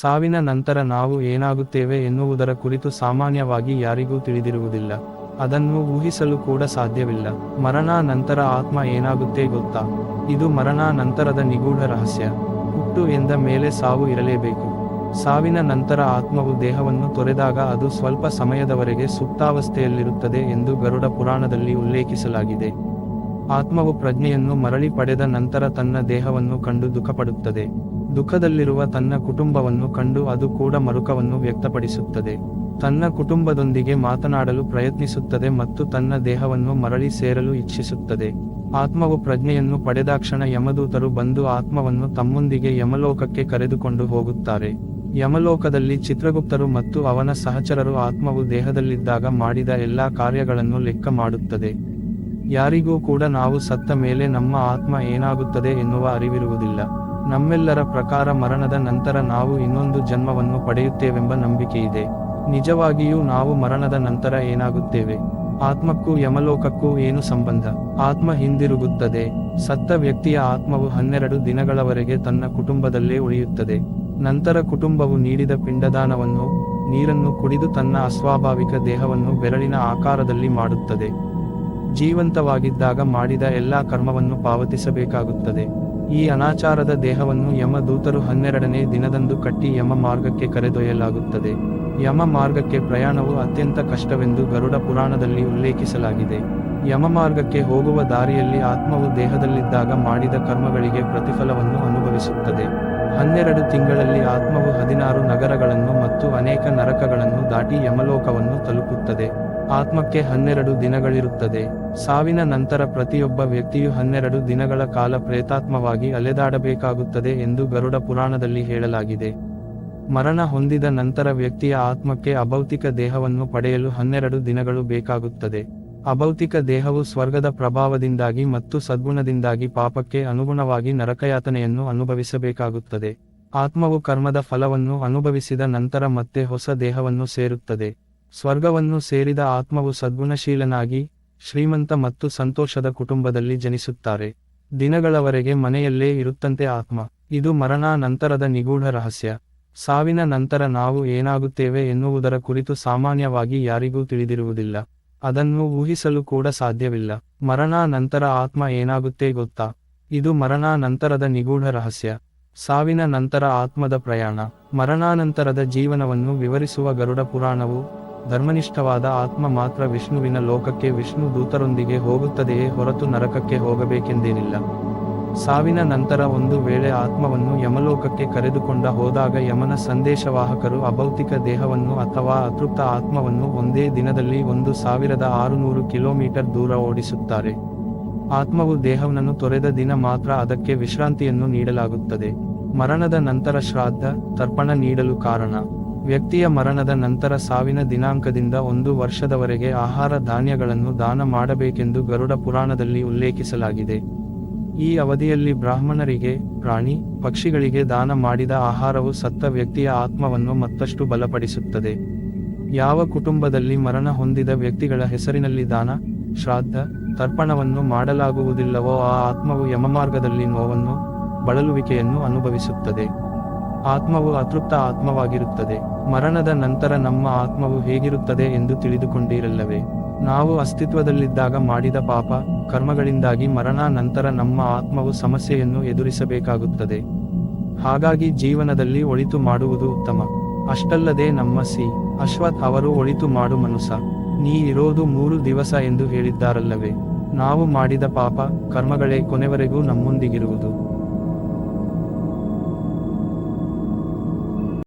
ಸಾವಿನ ನಂತರ ನಾವು ಏನಾಗುತ್ತೇವೆ ಎನ್ನುವುದರ ಕುರಿತು ಸಾಮಾನ್ಯವಾಗಿ ಯಾರಿಗೂ ತಿಳಿದಿರುವುದಿಲ್ಲ. ಅದನ್ನು ಊಹಿಸಲು ಕೂಡ ಸಾಧ್ಯವಿಲ್ಲ. ಮರಣ ನಂತರ ಆತ್ಮ ಏನಾಗುತ್ತೆ ಗೊತ್ತಾ? ಇದು ಮರಣ ನಂತರದ ನಿಗೂಢ ರಹಸ್ಯ. ಹುಟ್ಟು ಎಂದ ಮೇಲೆ ಸಾವು ಇರಲೇಬೇಕು. ಸಾವಿನ ನಂತರ ಆತ್ಮವು ದೇಹವನ್ನು ತೊರೆದಾಗ ಅದು ಸ್ವಲ್ಪ ಸಮಯದವರೆಗೆ ಸುಪ್ತಾವಸ್ಥೆಯಲ್ಲಿರುತ್ತದೆ ಎಂದು ಗರುಡ ಪುರಾಣದಲ್ಲಿ ಉಲ್ಲೇಖಿಸಲಾಗಿದೆ. ಆತ್ಮವು ಪ್ರಜ್ಞೆಯನ್ನು ಮರಳಿ ಪಡೆದ ನಂತರ ತನ್ನ ದೇಹವನ್ನು ಕಂಡು ದುಃಖಪಡುತ್ತದೆ. ದುಃಖದಲ್ಲಿರುವ ತನ್ನ ಕುಟುಂಬವನ್ನು ಕಂಡು ಅದು ಕೂಡ ಮರುಕವನ್ನು ವ್ಯಕ್ತಪಡಿಸುತ್ತದೆ. ತನ್ನ ಕುಟುಂಬದೊಂದಿಗೆ ಮಾತನಾಡಲು ಪ್ರಯತ್ನಿಸುತ್ತದೆ ಮತ್ತು ತನ್ನ ದೇಹವನ್ನು ಮರಳಿ ಸೇರಲು ಇಚ್ಛಿಸುತ್ತದೆ. ಆತ್ಮವು ಪ್ರಜ್ಞೆಯನ್ನು ಪಡೆದಾಕ್ಷಣ ಯಮದೂತರು ಬಂದು ಆತ್ಮವನ್ನು ತಮ್ಮೊಂದಿಗೆ ಯಮಲೋಕಕ್ಕೆ ಕರೆದುಕೊಂಡು ಹೋಗುತ್ತಾರೆ. ಯಮಲೋಕದಲ್ಲಿ ಚಿತ್ರಗುಪ್ತರು ಮತ್ತು ಅವನ ಸಹಚರರು ಆತ್ಮವು ದೇಹದಲ್ಲಿದ್ದಾಗ ಮಾಡಿದ ಎಲ್ಲಾ ಕಾರ್ಯಗಳನ್ನು ಲೆಕ್ಕ ಮಾಡುತ್ತದೆ. ಯಾರಿಗೂ ಕೂಡ ನಾವು ಸತ್ತ ಮೇಲೆ ನಮ್ಮ ಆತ್ಮ ಏನಾಗುತ್ತದೆ ಎನ್ನುವ ಅರಿವಿರುವುದಿಲ್ಲ. ನಮ್ಮೆಲ್ಲರ ಪ್ರಕಾರ ಮರಣದ ನಂತರ ನಾವು ಇನ್ನೊಂದು ಜನ್ಮವನ್ನು ಪಡೆಯುತ್ತೇವೆಂಬ ನಂಬಿಕೆಯಿದೆ. ನಿಜವಾಗಿಯೂ ನಾವು ಮರಣದ ನಂತರ ಏನಾಗುತ್ತೇವೆ? ಆತ್ಮಕ್ಕೂ ಯಮಲೋಕಕ್ಕೂ ಏನು ಸಂಬಂಧ? ಆತ್ಮ ಹಿಂದಿರುಗುತ್ತದೆ. ಸತ್ತ ವ್ಯಕ್ತಿಯ ಆತ್ಮವು ಹನ್ನೆರಡು ದಿನಗಳವರೆಗೆ ತನ್ನ ಕುಟುಂಬದಲ್ಲೇ ಉಳಿಯುತ್ತದೆ. ನಂತರ ಕುಟುಂಬವು ನೀಡಿದ ಪಿಂಡದಾನವನ್ನು, ನೀರನ್ನು ಕುಡಿದು ತನ್ನ ಅಸ್ವಾಭಾವಿಕ ದೇಹವನ್ನು ಬೆರಳಿನ ಆಕಾರದಲ್ಲಿ ಮಾಡುತ್ತದೆ. ಜೀವಂತವಾಗಿದ್ದಾಗ ಮಾಡಿದ ಎಲ್ಲಾ ಕರ್ಮವನ್ನು ಪಾವತಿಸಬೇಕಾಗುತ್ತದೆ. ಈ ಅನಾಚಾರದ ದೇಹವನ್ನು ಯಮ ದೂತರು ಹನ್ನೆರಡನೇ ದಿನದಂದು ಕಟ್ಟಿ ಯಮ ಮಾರ್ಗಕ್ಕೆ ಕರೆದೊಯ್ಯಲಾಗುತ್ತದೆ. ಯಮ ಮಾರ್ಗಕ್ಕೆ ಪ್ರಯಾಣವು ಅತ್ಯಂತ ಕಷ್ಟವೆಂದು ಗರುಡ ಪುರಾಣದಲ್ಲಿ ಉಲ್ಲೇಖಿಸಲಾಗಿದೆ. ಯಮ ಮಾರ್ಗಕ್ಕೆ ಹೋಗುವ ದಾರಿಯಲ್ಲಿ ಆತ್ಮವು ದೇಹದಲ್ಲಿದ್ದಾಗ ಮಾಡಿದ ಕರ್ಮಗಳಿಗೆ ಪ್ರತಿಫಲವನ್ನು ಅನುಭವಿಸುತ್ತದೆ. ಹನ್ನೆರಡು ತಿಂಗಳಲ್ಲಿ ಆತ್ಮವು ಹದಿನಾರು ನಗರಗಳನ್ನು ಮತ್ತು ಅನೇಕ ನರಕಗಳನ್ನು ದಾಟಿ ಯಮಲೋಕವನ್ನು ತಲುಪುತ್ತದೆ. ಆತ್ಮಕ್ಕೆ ಹನ್ನೆರಡು ದಿನಗಳಿರುತ್ತದೆ. ಸಾವಿನ ನಂತರ ಪ್ರತಿಯೊಬ್ಬ ವ್ಯಕ್ತಿಯು ಹನ್ನೆರಡು ದಿನಗಳ ಕಾಲ ಪ್ರೇತಾತ್ಮವಾಗಿ ಅಲೆದಾಡಬೇಕಾಗುತ್ತದೆ ಎಂದು ಗರುಡ ಪುರಾಣದಲ್ಲಿ ಹೇಳಲಾಗಿದೆ. ಮರಣ ಹೊಂದಿದ ನಂತರ ವ್ಯಕ್ತಿಯ ಆತ್ಮಕ್ಕೆ ಅಭೌತಿಕ ದೇಹವನ್ನು ಪಡೆಯಲು ಹನ್ನೆರಡು ದಿನಗಳು ಬೇಕಾಗುತ್ತದೆ. ಅಭೌತಿಕ ದೇಹವು ಸ್ವರ್ಗದ ಪ್ರಭಾವದಿಂದಾಗಿ ಮತ್ತು ಸದ್ಗುಣದಿಂದಾಗಿ ಪಾಪಕ್ಕೆ ಅನುಗುಣವಾಗಿ ನರಕಯಾತನೆಯನ್ನು ಅನುಭವಿಸಬೇಕಾಗುತ್ತದೆ. ಆತ್ಮವು ಕರ್ಮದ ಫಲವನ್ನು ಅನುಭವಿಸಿದ ನಂತರ ಮತ್ತೆ ಹೊಸ ದೇಹವನ್ನು ಸೇರುತ್ತದೆ. ಸ್ವರ್ಗವನ್ನು ಸೇರಿದ ಆತ್ಮವು ಸದ್ಗುಣಶೀಲನಾಗಿ, ಶ್ರೀಮಂತ ಮತ್ತು ಸಂತೋಷದ ಕುಟುಂಬದಲ್ಲಿ ಜನಿಸುತ್ತಾರೆ. ದಿನಗಳವರೆಗೆ ಮನೆಯಲ್ಲೇ ಇರುತ್ತಂತೆ ಆತ್ಮ. ಇದು ಮರಣ ನಂತರದ ನಿಗೂಢ ರಹಸ್ಯ. ಸಾವಿನ ನಂತರ ನಾವು ಏನಾಗುತ್ತೇವೆ ಎನ್ನುವುದರ ಕುರಿತು ಸಾಮಾನ್ಯವಾಗಿ ಯಾರಿಗೂ ತಿಳಿದಿರುವುದಿಲ್ಲ. ಅದನ್ನು ಊಹಿಸಲು ಕೂಡ ಸಾಧ್ಯವಿಲ್ಲ. ಮರಣ ನಂತರ ಆತ್ಮ ಏನಾಗುತ್ತೆ ಗೊತ್ತಾ? ಇದು ಮರಣ ನಂತರದ ನಿಗೂಢ ರಹಸ್ಯ. ಸಾವಿನ ನಂತರ ಆತ್ಮದ ಪ್ರಯಾಣ. ಮರಣಾನಂತರದ ಜೀವನವನ್ನು ವಿವರಿಸುವ ಗರುಡ ಪುರಾಣವು ಧರ್ಮನಿಷ್ಠವಾದ ಆತ್ಮ ಮಾತ್ರ ವಿಷ್ಣುವಿನ ಲೋಕಕ್ಕೆ ವಿಷ್ಣು ದೂತರೊಂದಿಗೆ ಹೋಗುತ್ತದೆಯೇ ಹೊರತು ನರಕಕ್ಕೆ ಹೋಗಬೇಕೆಂದೇನಿಲ್ಲ. ಸಾವಿನ ನಂತರ ಒಂದು ವೇಳೆ ಆತ್ಮವನ್ನು ಯಮಲೋಕಕ್ಕೆ ಕರೆದುಕೊಂಡ ಹೋದಾಗ ಯಮನ ಸಂದೇಶವಾಹಕರು ಅಭೌತಿಕ ದೇಹವನ್ನು ಅಥವಾ ಅತೃಪ್ತ ಆತ್ಮವನ್ನು ಒಂದೇ ದಿನದಲ್ಲಿ ಒಂದು ಸಾವಿರದ ಆರುನೂರು ಕಿಲೋಮೀಟರ್ ದೂರ ಓಡಿಸುತ್ತಾರೆ. ಆತ್ಮವು ದೇಹವನ್ನು ತೊರೆದ ದಿನ ಮಾತ್ರ ಅದಕ್ಕೆ ವಿಶ್ರಾಂತಿಯನ್ನು ನೀಡಲಾಗುತ್ತದೆ. ಮರಣದ ನಂತರ ಶ್ರಾದ್ದ, ತರ್ಪಣ ನೀಡಲು ಕಾರಣ. ವ್ಯಕ್ತಿಯ ಮರಣದ ನಂತರ ಸಾವಿನ ದಿನಾಂಕದಿಂದ ಒಂದು ವರ್ಷದವರೆಗೆ ಆಹಾರ ಧಾನ್ಯಗಳನ್ನು ದಾನ ಮಾಡಬೇಕೆಂದು ಗರುಡ ಪುರಾಣದಲ್ಲಿ ಉಲ್ಲೇಖಿಸಲಾಗಿದೆ. ಈ ಅವಧಿಯಲ್ಲಿ ಬ್ರಾಹ್ಮಣರಿಗೆ, ಪ್ರಾಣಿ, ಪಕ್ಷಿಗಳಿಗೆ ದಾನ ಮಾಡಿದ ಆಹಾರವು ಸತ್ತ ವ್ಯಕ್ತಿಯ ಆತ್ಮವನ್ನು ಮತ್ತಷ್ಟು ಬಲಪಡಿಸುತ್ತದೆ. ಯಾವ ಕುಟುಂಬದಲ್ಲಿ ಮರಣ ಹೊಂದಿದ ವ್ಯಕ್ತಿಗಳ ಹೆಸರಿನಲ್ಲಿ ದಾನ, ಶ್ರಾದ್ದ, ತರ್ಪಣವನ್ನು ಮಾಡಲಾಗುವುದಿಲ್ಲವೋ ಆ ಆತ್ಮವು ಯಮಮಾರ್ಗದಲ್ಲಿ ನೋವನ್ನು, ಬಳಲುವಿಕೆಯನ್ನು ಅನುಭವಿಸುತ್ತದೆ. ಆತ್ಮವು ಅತೃಪ್ತ ಆತ್ಮವಾಗಿರುತ್ತದೆ. ಮರಣದ ನಂತರ ನಮ್ಮ ಆತ್ಮವು ಹೇಗಿರುತ್ತದೆ ಎಂದು ತಿಳಿದುಕೊಂಡಿರಲ್ಲವೇ? ನಾವು ಅಸ್ತಿತ್ವದಲ್ಲಿದ್ದಾಗ ಮಾಡಿದ ಪಾಪ, ಕರ್ಮಗಳಿಂದಾಗಿ ಮರಣ ನಂತರ ನಮ್ಮ ಆತ್ಮವು ಸಮಸ್ಯೆಯನ್ನು ಎದುರಿಸಬೇಕಾಗುತ್ತದೆ. ಹಾಗಾಗಿ ಜೀವನದಲ್ಲಿ ಒಳಿತು ಮಾಡುವುದು ಉತ್ತಮ. ಅಷ್ಟಲ್ಲದೆ ನಮ್ಮ ಸಿ. ಅಶ್ವಥ್ ಅವರು ಒಳಿತು ಮಾಡು ಮನುಸ ನೀ ಇರೋದು ಮೂರು ದಿವಸ ಎಂದು ಹೇಳಿದ್ದಾರಲ್ಲವೇ? ನಾವು ಮಾಡಿದ ಪಾಪ, ಕರ್ಮಗಳೇ ಕೊನೆವರೆಗೂ ನಮ್ಮೊಂದಿಗಿರುವುದು.